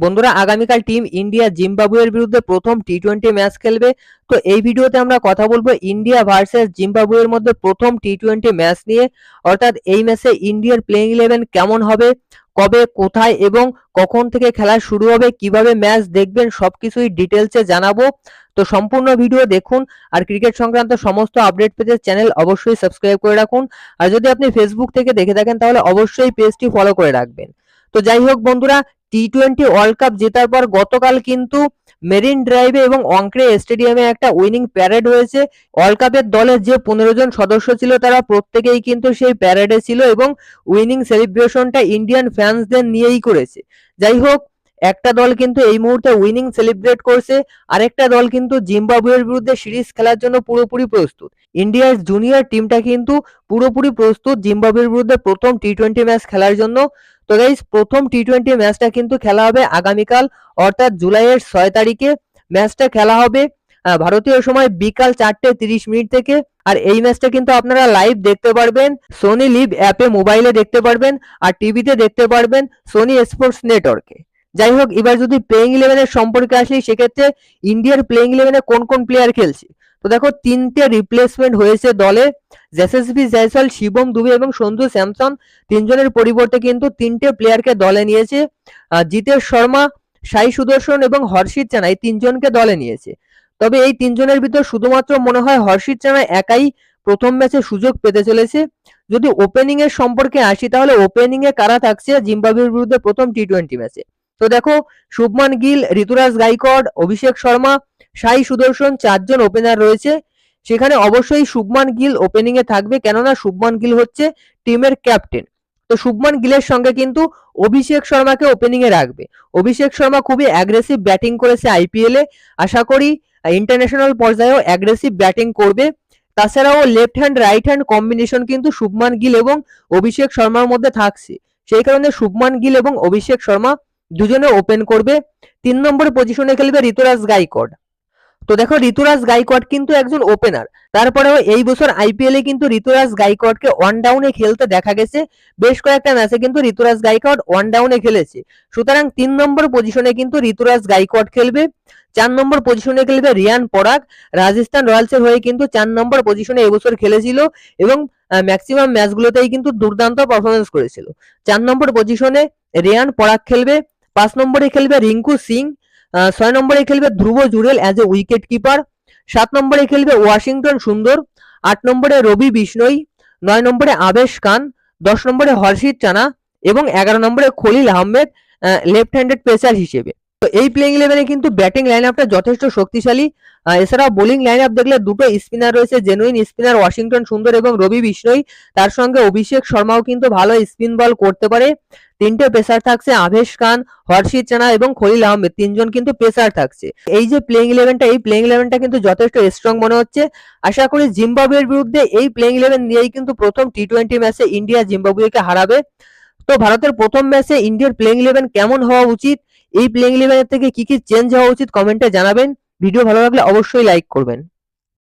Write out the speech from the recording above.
বন্ধুরা, আগামীকাল team India জিম্বাবুয়ের বিরুদ্ধে প্রথম টি টোয়েন্টি ম্যাচ খেলবে। তো এই ভিডিওতে আমরা কথা বলব ইন্ডিয়া ভার্সেস জিম্বাবুয়ের মধ্যে প্রথম টি টোয়েন্টি ম্যাচ নিয়ে। অর্থাৎ এই ম্যাচে ইন্ডিয়ার প্লেইং ইলেভেন কেমন হবে, কবে, কোথায় এবং কখন থেকে খেলা শুরু হবে, কীভাবে ম্যাচ দেখবেন, সবকিছুই ডিটেলসে জানাব। তো সম্পূর্ণ ভিডিও দেখুন আর ক্রিকেট সংক্রান্ত সমস্ত আপডেট পেতে চ্যানেল অবশ্যই সাবস্ক্রাইব করে রাখুন। আর যদি আপনি ফেসবুক থেকে দেখে থাকেন, তাহলে অবশ্যই পেজটি ফলো করে রাখবেন। তো যাই হোক বন্ধুরা টি টোয়েন্টি ওয়ার্ল্ড কাপ জেতার পর গতকাল কিন্তু মেরিন ড্রাইভে এবং অঙ্ক্রে স্টেডিয়ামে একটা উইনিং প্যারেড হয়েছে। ওয়ার্ল্ড কাপের দলের যে পনেরো জন সদস্য ছিল, তারা প্রত্যেকেই কিন্তু সেই প্যারেডে ছিল এবং উইনিং সেলিব্রেশনটা ইন্ডিয়ান ফ্যান্সদের নিয়েই করেছে। যাই হোক একটা দল কিন্তু এই মুহূর্তে উইনিং সেলিব্রেট করছে, আরেকটা দল কিন্তু জিম্বাবুয়ের বিরুদ্ধে সিরিজ খেলার জন্য পুরোপুরি প্রস্তুত। ইন্ডিয়ার জুনিয়র টিমটা কিন্তু পুরোপুরি প্রস্তুত জিম্বাবুয়ের বিরুদ্ধে প্রথম টি টোয়েন্টি ম্যাচ খেলার জন্য। তো গাইজ প্রথম টি টোয়েন্টি ম্যাচটা কিন্তু খেলা হবে আগামীকাল, অর্থাৎ জুলাইয়ের ছয় তারিখে। ম্যাচটা খেলা হবে ভারতীয় সময় বিকাল চারটে তিরিশ মিনিট থেকে। আর এই ম্যাচটা কিন্তু আপনারা লাইভ দেখতে পারবেন সোনি লিভ অ্যাপে মোবাইলে দেখতে পারবেন, আর টিভিতে দেখতে পারবেন সোনি স্পোর্টস নেটওয়ার্কে যাই হোক, এবার যদি প্লেইং ইলেভেনের সম্পর্কে আসি, সেক্ষেত্রে ইন্ডিয়ার প্লেইং ইলেভেনে কোন কোন প্লেয়ার খেলছে? তো দেখো তিনটে রিপ্লেসমেন্ট হয়েছে দলে। জেসএসবি জয়সওয়াল শিবম, দুবে এবং সন্ধু স্যামসন তিনজনের পরিবর্তে কিন্তু তিনটে প্লেয়ারকে দলে নিয়েছে। জিতেশ শর্মা, সাই সুদর্শন এবং হর্ষিত চানা এই তিনজনকে দলে নিয়েছে। তবে এই তিনজনের ভিতর শুধুমাত্র মনে হয় হর্ষিত চানা একাই প্রথম ম্যাচে সুযোগ পেতে চলেছে। যদি ওপেনিং এর সম্পর্কে আসি, তাহলে ওপেনিং এ কারা থাকছে? জিম্বাবুয়ের বিরুদ্ধে প্রথম টি টোয়েন্টি ম্যাচে। তো দেখো, শুভমান গিল, ঋতুরাজ গাইকোয়াড অভিষেক শর্মা, সাই সুদর্শন চারজন ওপেনার রয়েছে। সেখানে অবশ্যই শুভমান গিল ওপেনিং এ থাকবে, কেননা শুভমান গিল হচ্ছে টিমের ক্যাপ্টেন তো শুভমান গিলের সঙ্গে কিন্তু অভিষেক শর্মাকে ওপেনিং এ রাখবে। অভিষেক শর্মা খুবই অ্যাগ্রেসিভ ব্যাটিং করেছে আইপিএল এ। আশা করি ইন্টারন্যাশনাল পর্যায়েও অ্যাগ্রেসিভ ব্যাটিং করবে। তাছাড়াও left hand right hand combination কিন্তু শুভমান গিল এবং অভিষেক শর্মার মধ্যে থাকছে। সেই কারণে শুভমান গিল এবং অভিষেক শর্মা দুজনে ওপেন করবে। তিন নম্বর পজিশনে খেলবে ঋতুরাজ গাইকোয়াড তো দেখো ঋতুরাজ গাইকোয়াড কিন্তু একজন ওপেনার তারপরেও এই বছর আইপিএল এ কিন্তু ঋতুরাজ গাইকোয়াডকে ওয়ান ডাউনে খেলতে দেখা গেছে। বেশ কয়েকটা ম্যাচে কিন্তু ঋতুরাজ গাইকোয়াড ওয়ান ডাউনে খেলেছে। সুতরাং তিন নম্বর পজিশনে কিন্তু ঋতুরাজ গাইকোয়াড খেলবে। চার নম্বর পজিশনে খেলবে রিয়ান পরাগ। রাজস্থান রয়্যালসের হয়ে কিন্তু চার নম্বর পজিশনে এবছর খেলেছিল এবং ম্যাক্সিমাম ম্যাচগুলোতেই কিন্তু দুর্দান্ত পারফরমেন্স করেছিল। চার নম্বর পজিশনে রিয়ান পরাগ খেলবে। পাঁচ নম্বরে খেলবে রিঙ্কু সিং ছয় নম্বরে খেলবে Dhruv Jurel as a wicket keeper সাত নম্বরে খেলবে ওয়াশিংটন সুন্দর, আট নম্বরে রবি বিষ্ণই, নয় নম্বরে আবেশ খান দশ নম্বরে হর্ষিত চানা এবং এগারো নম্বরে Khalil Ahmed left handed pacer হিসেবে। তো এই প্লেইং ইলেভেনে কিন্তু ব্যাটিং লাইন আপটা যথেষ্ট শক্তিশালী। এছাড়াও বোলিং লাইন আপ দেখলে দুটো স্পিনার রয়েছে জেনুইন স্পিনার ওয়াশিংটন সুন্দর এবং রবি বিষ্ণই। তার সঙ্গে অভিষেক শর্মাও কিন্তু ভালো স্পিন বল করতে পারে। তিনটে পেসার থাকছে আভেশ খান, হর্ষিত চানা এবং খলিল আহমেদ। তিনজন কিন্তু পেসার থাকছে। এই যে প্লেইং ইলেভেনটা এই প্লেইং ইলেভেনটা কিন্তু যথেষ্ট স্ট্রং মনে হচ্ছে। আশা করি জিম্বাবুয়ের বিরুদ্ধে এই প্লেইং ইলেভেন নিয়েই কিন্তু প্রথম টি টোয়েন্টি ম্যাচে ইন্ডিয়া জিম্বাবুয়েকে হারাবে। তো ভারতের প্রথম ম্যাচে ইন্ডিয়ার প্লেইং ইলেভেন কেমন হওয়া উচিত? এই প্লেইং ইলেভেনের থেকে কি কি চেঞ্জ হওয়া উচিত কমেন্টে জানাবেন। ভিডিও ভালো লাগলে অবশ্যই লাইক করবেন।